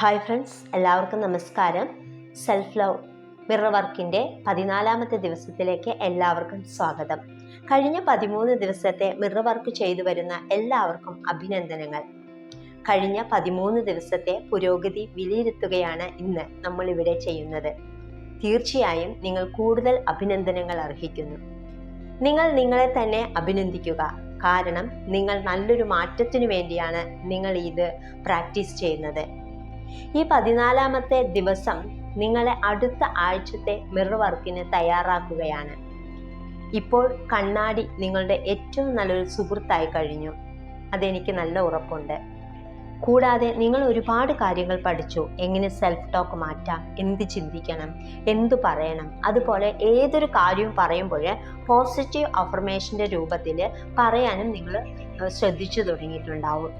Hi friends എല്ലാവർക്കും നമസ്കാരം. Self love mirror വർക്കിന്റെ പതിനാലാമത്തെ ദിവസത്തിലേക്ക് എല്ലാവർക്കും സ്വാഗതം. കഴിഞ്ഞ പതിമൂന്ന് ദിവസത്തെ മിറർ വർക്ക് ചെയ്തു വരുന്ന എല്ലാവർക്കും അഭിനന്ദനങ്ങൾ. കഴിഞ്ഞ പതിമൂന്ന് ദിവസത്തെ പുരോഗതി വിലയിരുത്തുകയാണ് ഇന്ന് നമ്മളിവിടെ ചെയ്യുന്നത്. തീർച്ചയായും നിങ്ങൾ കൂടുതൽ അഭിനന്ദനങ്ങൾ അർഹിക്കുന്നു. നിങ്ങൾ നിങ്ങളെ തന്നെ അഭിനന്ദിക്കുക. കാരണം നിങ്ങൾ നല്ലൊരു മാറ്റത്തിനു വേണ്ടിയാണ് നിങ്ങൾ ഇത് പ്രാക്ടീസ് ചെയ്യുന്നത്. ഈ പതിനാലാമത്തെ ദിവസം നിങ്ങളെ അടുത്ത ആഴ്ചത്തെ മിറർ വർക്കിന് തയ്യാറാക്കുകയാണ്. ഇപ്പോൾ കണ്ണാടി നിങ്ങളുടെ ഏറ്റവും നല്ലൊരു സുഹൃത്തായി കഴിഞ്ഞു. അതെനിക്ക് നല്ല ഉറപ്പുണ്ട്. കൂടാതെ നിങ്ങൾ ഒരുപാട് കാര്യങ്ങൾ പഠിച്ചു. എങ്ങനെ സെൽഫ് ടോക്ക് മാറ്റാം? എന്ത് ചിന്തിക്കണം? എന്തു പറയണം? അതുപോലെ ഏതൊരു കാര്യവും പറയുമ്പോൾ പോസിറ്റീവ് അഫർമേഷന്റെ രൂപത്തിൽ പറയാനും നിങ്ങൾ ശ്രദ്ധിച്ചു തുടങ്ങിയിട്ടുണ്ടാവും.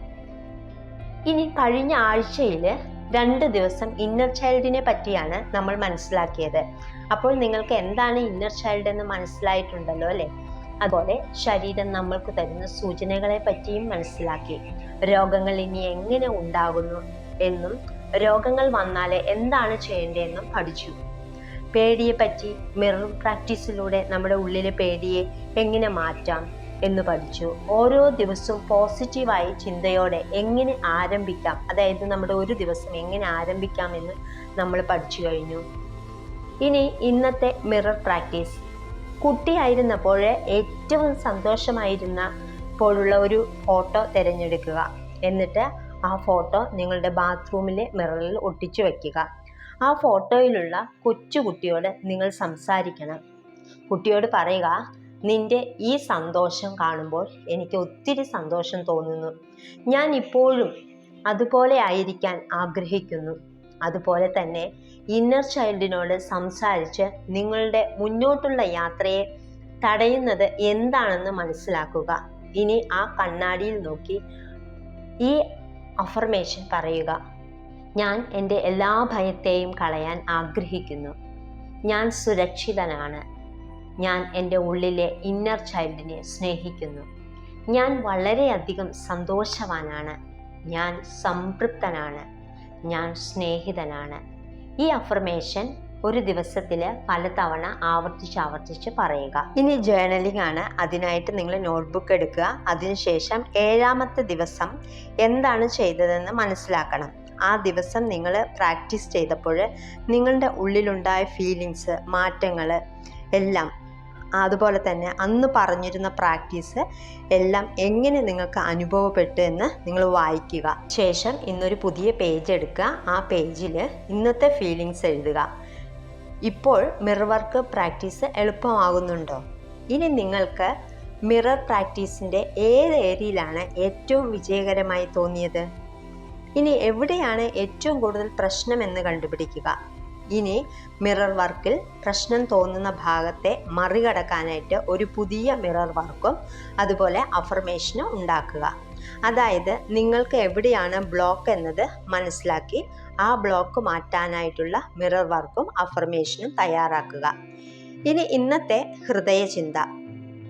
ഇനി കഴിഞ്ഞ ആഴ്ചയിൽ രണ്ട് ദിവസം ഇന്നർ ചൈൽഡിനെ പറ്റിയാണ് നമ്മൾ മനസ്സിലാക്കിയത്. അപ്പോൾ നിങ്ങൾക്ക് എന്താണ് ഇന്നർ ചൈൽഡ് എന്ന് മനസ്സിലായിട്ടുണ്ടല്ലോ അല്ലേ? അതുപോലെ ശരീരം നമ്മൾക്ക് തരുന്ന സൂചനകളെ പറ്റിയും മനസ്സിലാക്കി. രോഗങ്ങൾ ഇനി എങ്ങനെ ഉണ്ടാകുന്നു എന്നും രോഗങ്ങൾ വന്നാൽ എന്താണ് ചെയ്യേണ്ടതെന്നും പഠിച്ചു. പേടിയെ പറ്റി മിറർ പ്രാക്ടീസിലൂടെ നമ്മുടെ ഉള്ളിലെ പേടിയെ എങ്ങനെ മാറ്റാം? എന്ന് പഠിച്ചു. ഓരോ ദിവസവും പോസിറ്റീവായി ചിന്തയോടെ എങ്ങനെ ആരംഭിക്കാം? അതായത് നമ്മുടെ ഒരു ദിവസം എങ്ങനെ ആരംഭിക്കാം എന്ന് നമ്മൾ പഠിച്ചു കഴിഞ്ഞു. ഇനി ഇന്നത്തെ മിറർ പ്രാക്ടീസ്. കുട്ടിയായിരുന്നപ്പോൾ ഏറ്റവും സന്തോഷമായിരുന്ന പോലുള്ള ഒരു ഫോട്ടോ തിരഞ്ഞെടുക്കുക. എന്നിട്ട് ആ ഫോട്ടോ നിങ്ങളുടെ ബാത്റൂമിലെ മിററിൽ ഒട്ടിച്ചു വയ്ക്കുക ആ ഫോട്ടോയിലുള്ള കൊച്ചു കുട്ടിയോട് നിങ്ങൾ സംസാരിക്കണം. കുട്ടിയോട് പറയുക നിന്റെ ഈ സന്തോഷം കാണുമ്പോൾ എനിക്ക് ഒത്തിരി സന്തോഷം തോന്നുന്നു. ഞാൻ ഇപ്പോഴും അതുപോലെ ആയിരിക്കാൻ ആഗ്രഹിക്കുന്നു. അതുപോലെ തന്നെ ഇന്നർ ചൈൽഡിനോട് സംസാരിച്ച് നിങ്ങളുടെ മുന്നോട്ടുള്ള യാത്രയെ തടയുന്നത് എന്താണെന്ന് മനസ്സിലാക്കുക. ഇനി ആ കണ്ണാടിയിൽ നോക്കി ഈ അഫർമേഷൻ പറയുക. ഞാൻ എന്റെ എല്ലാ ഭയത്തെയും കളയാൻ ആഗ്രഹിക്കുന്നു. ഞാൻ സുരക്ഷിതനാണ്. ഞാൻ എന്റെ ഉള്ളിലെ ഇന്നർ ചൈൽഡിനെ സ്നേഹിക്കുന്നു. ഞാൻ വളരെയധികം സന്തോഷവാനാണ്. ഞാൻ സംതൃപ്തനാണ്. ഞാൻ സ്നേഹിതനാണ്. ഈ അഫർമേഷൻ ഒരു ദിവസത്തിൽ പലതവണ ആവർത്തിച്ച് ആവർത്തിച്ച് പറയുക. ഇനി ജേണലിംഗ് ആണ്. അതിനായിട്ട് നിങ്ങൾ നോട്ട്ബുക്ക് എടുക്കുക. അതിനുശേഷം ഏഴാമത്തെ ദിവസം എന്താണ് ചെയ്തതെന്ന് മനസ്സിലാക്കണം. ആ ദിവസം നിങ്ങൾ പ്രാക്ടീസ് ചെയ്തപ്പോൾ നിങ്ങളുടെ ഉള്ളിലുണ്ടായ ഫീലിങ്സ് മാറ്റങ്ങൾ എല്ലാം അതുപോലെ തന്നെ അന്ന് പറഞ്ഞിരുന്ന പ്രാക്ടീസ് എല്ലാം എങ്ങനെ നിങ്ങൾക്ക് അനുഭവപ്പെട്ടു എന്ന് നിങ്ങൾ വായിക്കുക. ശേഷം ഇന്നൊരു പുതിയ പേജ് എടുക്കുക. ആ പേജിൽ ഇന്നത്തെ ഫീലിങ്സ് എഴുതുക. ഇപ്പോൾ മിറർ വർക്ക് പ്രാക്ടീസ് എളുപ്പമാകുന്നുണ്ടോ? ഇനി നിങ്ങൾക്ക് മിറർ പ്രാക്ടീസിന്റെ ഏത് ഏരിയയിലാണ് ഏറ്റവും വിജയകരമായി തോന്നിയത്? ഇനി എവിടെയാണ് ഏറ്റവും കൂടുതൽ പ്രശ്നമെന്ന് കണ്ടുപിടിക്കുക? ഇനി മിറർ വർക്കിൽ പ്രശ്നം തോന്നുന്ന ഭാഗത്തെ മറികടക്കാനായിട്ട് ഒരു പുതിയ മിറർ വർക്കും അതുപോലെ അഫർമേഷനും ഉണ്ടാക്കുക. അതായത് നിങ്ങൾക്ക് എവിടെയാണ് ബ്ലോക്ക് എന്നത് മനസ്സിലാക്കി ആ ബ്ലോക്ക് മാറ്റാനായിട്ടുള്ള മിറർ വർക്കും അഫർമേഷനും തയ്യാറാക്കുക. ഇനി ഇന്നത്തെ ഹൃദയചിന്ത.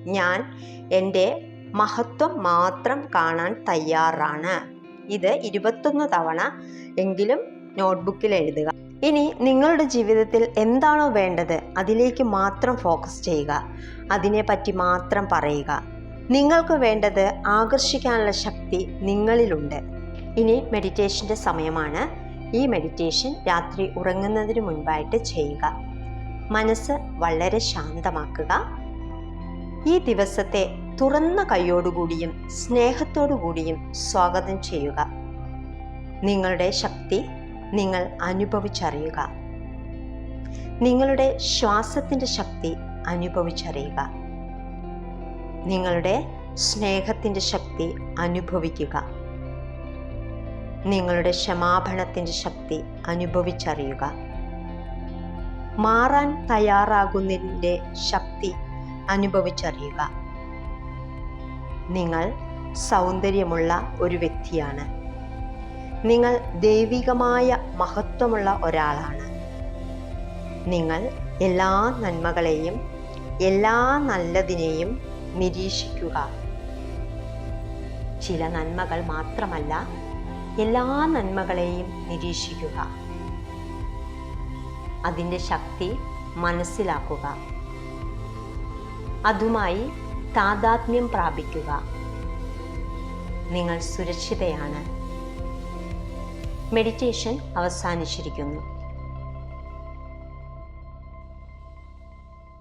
ഞാൻ എന്റെ മഹത്വം മാത്രം കാണാൻ തയ്യാറാണ്. ഇത് ഇരുപത്തൊന്ന് തവണ എങ്കിലും നോട്ട്ബുക്കിൽ എഴുതുക. ഇനി നിങ്ങളുടെ ജീവിതത്തിൽ എന്താണോ വേണ്ടത് അതിലേക്ക് മാത്രം ഫോക്കസ് ചെയ്യുക. അതിനെപ്പറ്റി മാത്രം പറയുക. നിങ്ങൾക്ക് വേണ്ടത് ആകർഷിക്കാനുള്ള ശക്തി നിങ്ങളിലുണ്ട്. ഇനി മെഡിറ്റേഷന്റെ സമയമാണ്. ഈ മെഡിറ്റേഷൻ രാത്രി ഉറങ്ങുന്നതിന് മുൻപായിട്ട് ചെയ്യുക. മനസ്സ് വളരെ ശാന്തമാക്കുക. ഈ ദിവസത്തെ തുറന്ന കൈയോടുകൂടിയും സ്നേഹത്തോടുകൂടിയും സ്വാഗതം ചെയ്യുക. നിങ്ങളുടെ ശക്തി നിങ്ങൾ അനുഭവിച്ചറിയുക. നിങ്ങളുടെ ശ്വാസത്തിന്റെ ശക്തി അനുഭവിച്ചറിയുക. നിങ്ങളുടെ സ്നേഹത്തിന്റെ ശക്തി അനുഭവിക്കുക. നിങ്ങളുടെ ക്ഷമാപണത്തിന്റെ ശക്തി അനുഭവിച്ചറിയുക. മാറാൻ തയ്യാറാകുന്നതിന്റെ ശക്തി അനുഭവിച്ചറിയുക. നിങ്ങൾ സൗന്ദര്യമുള്ള ഒരു വ്യക്തിയാണ്. നിങ്ങൾ ദൈവികമായ മഹത്വമുള്ള ഒരാളാണ്. നിങ്ങൾ എല്ലാ നന്മകളെയും എല്ലാ നല്ലതിനെയും നിരീക്ഷിക്കുക. ചില നന്മകൾ മാത്രമല്ല എല്ലാ നന്മകളെയും നിരീക്ഷിക്കുക. അതിന്റെ ശക്തി മനസ്സിലാക്കുക. അതുമായി താതാത്മ്യം പ്രാപിക്കുക. നിങ്ങൾ സുരക്ഷിതയാണ്. മെഡിറ്റേഷൻ അവസാനിച്ചിരിക്കുന്നു.